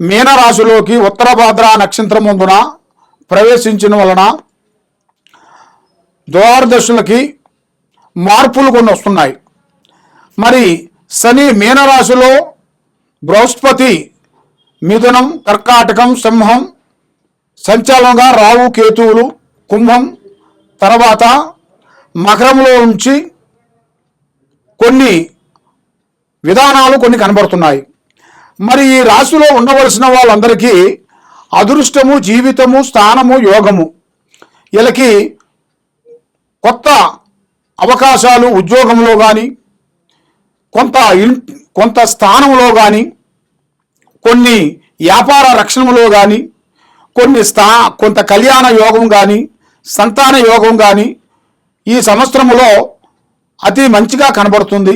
మీనరాశిలోకి ఉత్తరభద్ర నక్షత్రం ముందున ప్రవేశించిన వలన ద్వారదశులకి మార్పులు కొన్ని వస్తున్నాయి. మరి శని మీనరాశిలో బృహస్పతి మిథునం కర్కాటకం సింహం సంచాలంగా రావు కేతువులు కుంభం తర్వాత మకరంలో ఉంచి కొన్ని విధానాలు కొన్ని కనబడుతున్నాయి. మరి ఈ రాశిలో ఉండవలసిన వాళ్ళందరికీ అదృష్టము జీవితము స్థానము యోగము. వీళ్ళకి కొత్త అవకాశాలు ఉద్యోగంలో కానీ కొంత ఇన్ కొంత స్థానంలో కానీ కొన్ని వ్యాపార రక్షణలో కానీ కొన్ని స్థా కొంత కళ్యాణ యోగం కానీ సంతాన యోగం కానీ ఈ సంవత్సరములో అతి మంచిగా కనబడుతుంది.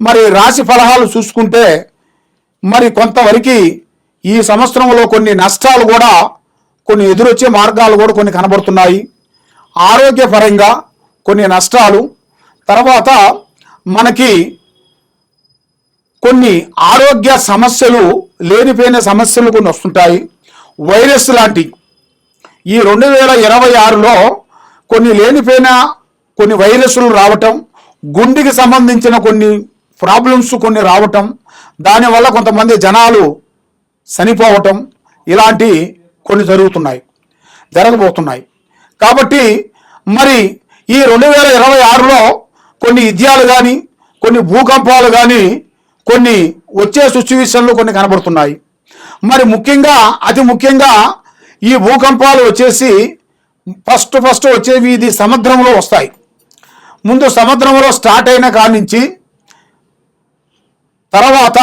మరి రాశి ఫలహాలు చూసుకుంటే మరి కొంతవరకు ఈ సంవత్సరంలో కొన్ని నష్టాలు కూడా కొన్ని ఎదురొచ్చే మార్గాలు కూడా కొన్ని కనబడుతున్నాయి. ఆరోగ్యపరంగా కొన్ని నష్టాలు తర్వాత మనకి కొన్ని ఆరోగ్య సమస్యలు లేనిపోయిన సమస్యలు కొన్ని వస్తుంటాయి. వైరస్ లాంటి ఈ రెండు వేల ఇరవై ఆరులో కొన్ని లేనిపోయిన కొన్ని వైరస్లు రావటం గుండెకి సంబంధించిన కొన్ని ప్రాబ్లమ్స్ కొన్ని రావటం దానివల్ల కొంతమంది జనాలు చనిపోవటం ఇలాంటి కొన్ని జరుగుతున్నాయి జరగబోతున్నాయి. కాబట్టి మరి ఈ రెండు వేల ఇరవై ఆరులో కొన్ని విద్యాలు కానీ కొన్ని భూకంపాలు కానీ కొన్ని వచ్చే సిచ్యువేషన్లు కొన్ని కనబడుతున్నాయి. మరి ముఖ్యంగా అతి ముఖ్యంగా ఈ భూకంపాలు వచ్చేసి ఫస్ట్ ఫస్ట్ వచ్చేవి ఇది సముద్రంలో వస్తాయి. ముందు సముద్రంలో స్టార్ట్ అయిన కాడి నుంచి తర్వాత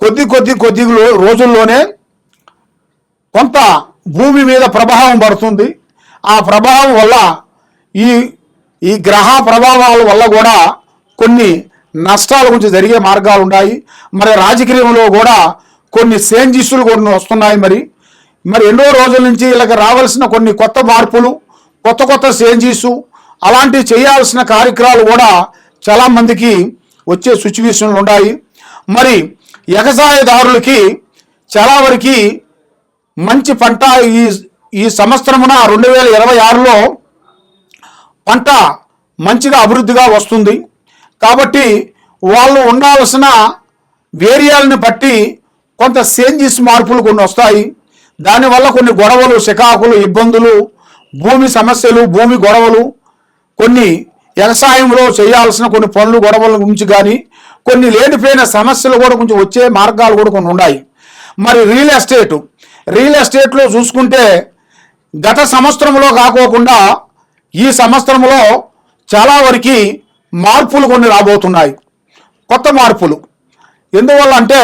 కొద్ది కొద్ది కొద్ది రోజుల్లోనే కొంత భూమి మీద ప్రభావం పడుతుంది. ఆ ప్రభావం వల్ల ఈ ఈ గ్రహ ప్రభావాల వల్ల కూడా కొన్ని నష్టాల గురించి జరిగే మార్గాలు ఉన్నాయి. మరి రాజకీయంలో కూడా కొన్ని సేంజిస్టులు కొన్ని వస్తున్నాయి మరి. మరి ఎన్నో రోజుల నుంచి ఇలాగ రావాల్సిన కొన్ని కొత్త మార్పులు కొత్త కొత్త చేంజెస్ అలాంటివి చేయాల్సిన కార్యక్రమాలు కూడా చాలా మందికి వచ్చే సిచ్యువేషన్లు ఉన్నాయి. మరి వ్యవసాయదారులకి చాలా వరకు మంచి పంట ఈ ఈ సంవత్సరమున రెండు వేల ఇరవై ఆరులో పంట మంచిగా అభివృద్ధిగా వస్తుంది. కాబట్టి వాళ్ళు ఉండాల్సిన వేరియాలని బట్టి కొంత చేంజెస్ మార్పులు కొన్ని వస్తాయి. దానివల్ల కొన్ని గొడవలు చికాకులు ఇబ్బందులు భూమి సమస్యలు భూమి గొడవలు కొన్ని వ్యవసాయంలో చేయాల్సిన కొన్ని పనులు గొడవల గురించి కానీ కొన్ని లేనిపోయిన సమస్యలు కూడా కొంచెం వచ్చే మార్గాలు కూడా కొన్ని ఉన్నాయి. మరి రియల్ ఎస్టేటు. రియల్ ఎస్టేట్లో చూసుకుంటే గత సంవత్సరంలో కాకోకుండా ఈ సంవత్సరంలో చాలా వరకు మార్పులు కొన్ని రాబోతున్నాయి. కొత్త మార్పులు. ఎందువల్ల అంటే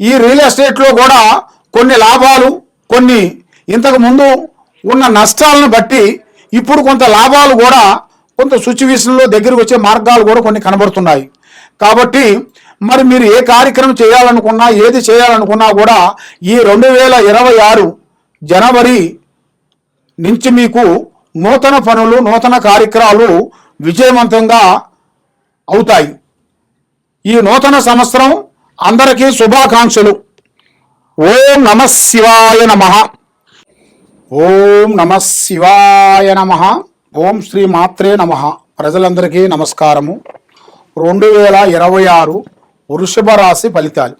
ఈ రియల్ ఎస్టేట్లో కూడా కొన్ని లాభాలు కొన్ని ఇంతకుముందు ఉన్న నష్టాలను బట్టి ఇప్పుడు కొంత లాభాలు కూడా కొంత సిచ్యువేషన్లో దగ్గరకు వచ్చే మార్గాలు కూడా కొన్ని కనబడుతున్నాయి. కాబట్టి మరి మీరు ఏ కార్యక్రమం చేయాలనుకున్నా ఏది చేయాలనుకున్నా కూడా ఈ రెండు వేల ఇరవై ఆరు జనవరి నుంచి మీకు నూతన పనులు నూతన కార్యక్రమాలు విజయవంతంగా అవుతాయి. ఈ నూతన సంవత్సరం అందరికీ శుభాకాంక్షలు. ఓం నమ శివాయ నమ. ఓం నమ శివాయ నమ. ఓం శ్రీ మాత్రే నమ. ప్రజలందరికీ నమస్కారము. రెండు వేల ఇరవై ఆరు వృషభ రాశి ఫలితాలు.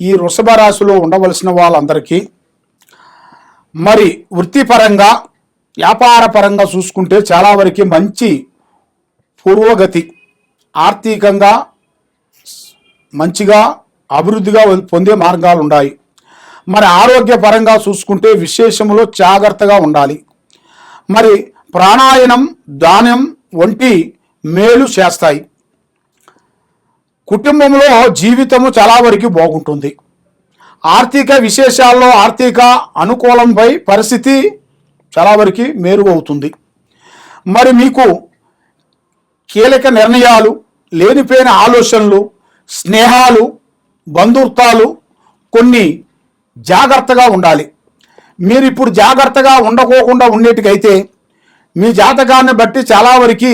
ఈ వృషభ రాశిలో ఉండవలసిన వాళ్ళందరికీ మరి వృత్తిపరంగా వ్యాపారపరంగా చూసుకుంటే చాలా వరకు మంచి పూర్వగతి ఆర్థికంగా మంచిగా అభివృద్ధిగా పొందే మార్గాలు ఉన్నాయి మరి ఆరోగ్యపరంగా చూసుకుంటే విశేషములో జాగ్రత్తగా ఉండాలి. మరి ప్రాణాయనం దానం వంటి మేలు చేస్తాయి. కుటుంబంలో జీవితము చాలా వరకు బాగుంటుంది. ఆర్థిక విశేషాల్లో ఆర్థిక అనుకూలంపై పరిస్థితి చాలా వరకు మెరుగవుతుంది. మరి మీకు కీలక నిర్ణయాలు లేనిపోయిన ఆలోచనలు స్నేహాలు బంధుత్వాలు కొన్ని జాగ్రత్తగా ఉండాలి. మీరు ఇప్పుడు జాగ్రత్తగా ఉండకోకుండా ఉండేటికైతే మీ జాతకాన్ని బట్టి చాలా వరకు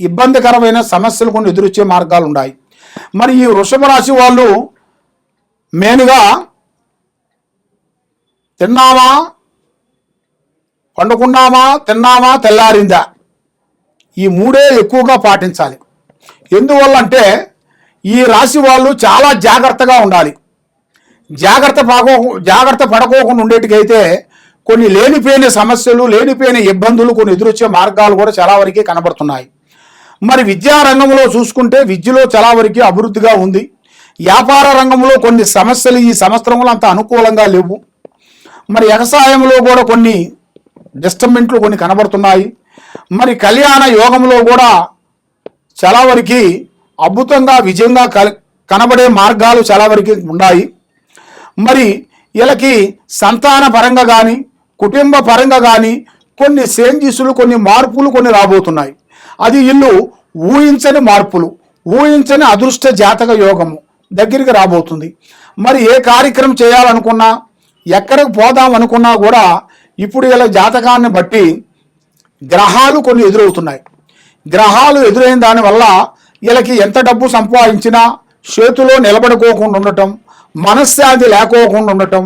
ఇబ్బందికరమైన సమస్యలు కొన్ని ఎదురొచ్చే మార్గాలు ఉన్నాయి మరి ఈ వృషభ రాశి వాళ్ళు మెయిన్గా తిన్నామా పండుకున్నామా తిన్నామా తెల్లారిందా? ఈ మూడే ఎక్కువగా పాటించాలి. ఎందువల్ల అంటే ఈ రాశి వాళ్ళు చాలా జాగ్రత్తగా ఉండాలి. జాగ్రత్త పడకో జాగ్రత్త పడకోకుండా ఉండేటికైతే కొన్ని లేనిపోయిన సమస్యలు లేనిపోయిన ఇబ్బందులు కొన్ని ఎదురొచ్చే మార్గాలు కూడా చాలా వరకే కనబడుతున్నాయి. మరి విద్యా రంగంలో చూసుకుంటే విద్యలో చాలా వరకు అభివృద్ధిగా ఉంది. వ్యాపార రంగంలో కొన్ని సమస్యలు ఈ సంవత్సరంలో అంత అనుకూలంగా లేవు. మరి వ్యవసాయంలో కూడా కొన్ని డిస్టర్బెంట్లు కొన్ని కనబడుతున్నాయి. మరి కళ్యాణ యోగంలో కూడా చాలా వరకు అద్భుతంగా విజయంగా కల- కనబడే మార్గాలు చాలా వరకు ఉన్నాయి. మరి వీళ్ళకి సంతాన పరంగా కానీ కుటుంబ పరంగా కానీ కొన్ని చేంజెస్లు కొన్ని మార్పులు కొన్ని రాబోతున్నాయి. అది ఇల్లు ఊహించని మార్పులు ఊహించని అదృష్ట జాతక యోగము దగ్గరికి రాబోతుంది. మరి ఏ కార్యక్రమం చేయాలనుకున్నా ఎక్కడికి పోదాం అనుకున్నా కూడా ఇప్పుడు ఇలా జాతకాన్ని బట్టి గ్రహాలు కొన్ని ఎదురవుతున్నాయి. గ్రహాలు ఎదురైన దానివల్ల వీళ్ళకి ఎంత డబ్బు సంపాదించినా చేతిలో నిలబడుకోకుండా ఉండటం మనశ్శాంతి లేకోకుండా ఉండటం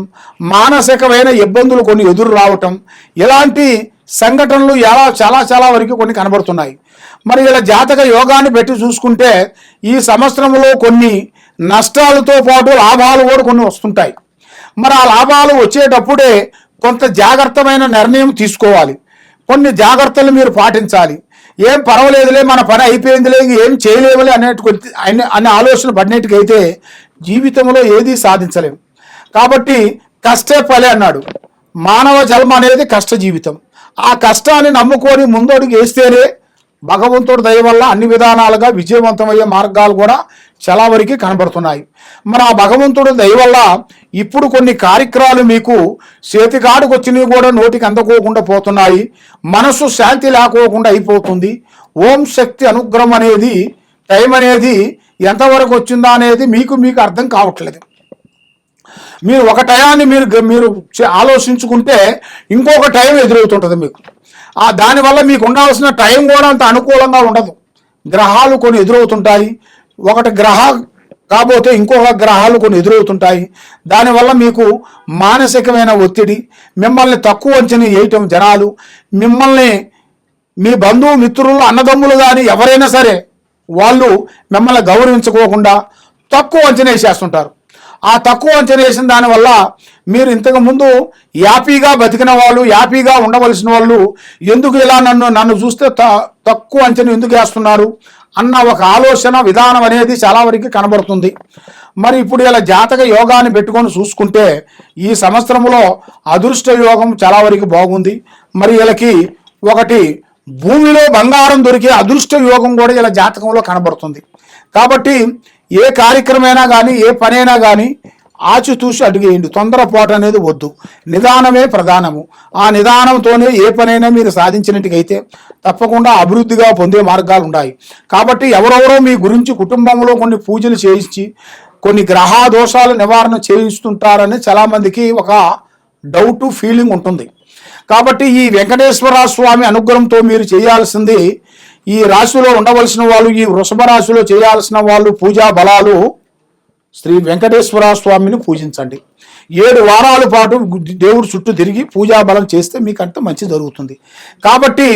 మానసికమైన ఇబ్బందులు కొన్ని ఎదురు రావటం ఇలాంటి సంఘటనలు ఎలా చాలా చాలా వరకు కొన్ని కనబడుతున్నాయి. మరి ఇలా జాతక యోగాన్ని పెట్టి చూసుకుంటే ఈ సంవత్సరంలో కొన్ని నష్టాలతో పాటు లాభాలు కూడా కొన్ని వస్తుంటాయి. మరి ఆ లాభాలు వచ్చేటప్పుడే కొంత జాగ్రత్తమైన నిర్ణయం తీసుకోవాలి. కొన్ని జాగ్రత్తలు మీరు పాటించాలి. ఏం పర్వాలేదులే మన పని అయిపోయిందిలే ఏం చేయలేములే అనేటు అనే అనే ఆలోచన పడినట్టుకైతే జీవితంలో ఏదీ సాధించలేము కాబట్టి కష్టే పలే అన్నాడు. మానవ జన్మ అనేది కష్ట జీవితం. ఆ కష్టాన్ని నమ్ముకొని ముందడుగు వేస్తేనే భగవంతుడి దయ వల్ల అన్ని విధానాలుగా విజయవంతమయ్యే మార్గాలు కూడా చాలా వరకు కనబడుతున్నాయి. మరి ఆ భగవంతుడి దయ వల్ల ఇప్పుడు కొన్ని కార్యక్రమాలు మీకు చేతికాడుకు వచ్చినవి కూడా నోటికి అందకోకుండా పోతున్నాయి. మనసు శాంతి లేకోకుండా అయిపోతుంది. ఓం శక్తి అనుగ్రహం అనేది టైం అనేది ఎంతవరకు వచ్చిందా అనేది మీకు మీకు అర్థం కావట్లేదు. మీరు ఒక టయాన్ని మీరు మీరు ఆలోచించుకుంటే ఇంకొక టైం ఎదురవుతుంటుంది మీకు. ఆ దానివల్ల మీకు ఉండాల్సిన టైం కూడా అంత అనుకూలంగా ఉండదు. గ్రహాలు కొన్ని ఎదురవుతుంటాయి. ఒకటి గ్రహ కాబోతే ఇంకొక గ్రహాలు కొన్ని ఎదురవుతుంటాయి. దానివల్ల మీకు మానసికమైన ఒత్తిడి మిమ్మల్ని తక్కువ అంచనా వేయటం జనాలు మిమ్మల్ని మీ బంధువు మిత్రులు అన్నదమ్ములు కానీ ఎవరైనా సరే వాళ్ళు మిమ్మల్ని గౌరవించుకోకుండా తక్కువ అంచనా వేసేస్తుంటారు. ఆ తక్కువ అంచనా వేసిన దానివల్ల మీరు ఇంతకుముందు యాపీగా బతికిన వాళ్ళు యాపీగా ఉండవలసిన వాళ్ళు ఎందుకు ఇలా నన్ను నన్ను చూస్తే త- తక్కువ అంచనా ఎందుకు వేస్తున్నారు అన్న ఒక ఆలోచన విధానం అనేది చాలా వరకు కనబడుతుంది. మరి ఇప్పుడు ఇలా జాతక యోగాన్ని పెట్టుకొని చూసుకుంటే ఈ సంవత్సరంలో అదృష్ట యోగం చాలా వరకు బాగుంది. మరి వీళ్ళకి ఒకటి భూమిలో బంగారం దొరికే అదృష్ట యోగం కూడా ఇలా జాతకంలో కనబడుతుంది. కాబట్టి ఏ కార్యక్రమైనా కానీ ఏ పనైనా కానీ ఆచితూసి అడిగేయండి. తొందరపాటు అనేది వద్దు. నిదానమే ప్రధానము. ఆ నిదానంతోనే ఏ పనైనా మీరు సాధించినట్టుకైతే తప్పకుండా అభివృద్ధిగా పొందే మార్గాలు ఉన్నాయి కాబట్టి ఎవరెవరో మీ గురించి కుటుంబంలో కొన్ని పూజలు చేయించి కొన్ని గ్రహదోషాల నివారణ చేయిస్తుంటారని చాలామందికి ఒక డౌట్ ఫీలింగ్ ఉంటుంది. కాబట్టి ఈ వెంకటేశ్వర స్వామి అనుగ్రహంతో మీరు చేయాల్సింది ఈ రాశిలో ఉండవలసిన వాళ్ళు ఈ వృషభ రాశిలో చేయాల్సిన వాళ్ళు పూజా బలాలు శ్రీ వెంకటేశ్వర స్వామిని పూజించండి. ఏడు వారాల పాటు దేవుడు చుట్టూ తిరిగి పూజా బలం చేస్తే మీకు అంత మంచి జరుగుతుంది. కాబట్టి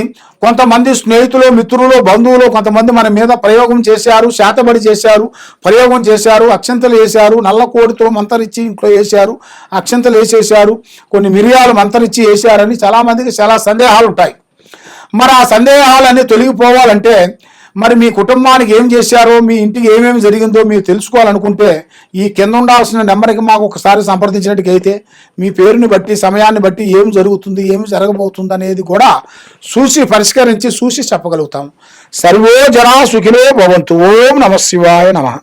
కొంతమంది స్నేహితులు మిత్రులు బంధువులు కొంతమంది మన మీద ప్రయోగం చేశారు శాతబడి చేశారు ప్రయోగం చేశారు అక్షంతలు వేశారు నల్ల కోడితో మంతరిచ్చి ఇంట్లో వేశారు అక్షంతలు వేసేసారు కొన్ని మిరియాలు మంతరిచ్చి వేశారని చాలామందికి చాలా సందేహాలు ఉంటాయి. మరి ఆ సందేహాలన్నీ తొలగిపోవాలంటే మరి మీ కుటుంబానికి ఏం చేశారో మీ ఇంటికి ఏమేమి జరిగిందో మీరు తెలుసుకోవాలనుకుంటే ఈ కింద ఉండాల్సిన నెంబర్కి మాకు ఒకసారి సంప్రదించినట్టుకైతే మీ పేరుని బట్టి సమయాన్ని బట్టి ఏం జరుగుతుంది ఏమి జరగబోతుంది అనేది కూడా చూసి పరిష్కరించి చూసి చెప్పగలుగుతాం. సర్వో జనా సుఖినో భవంతు. ఓం నమ శివాయ నమః.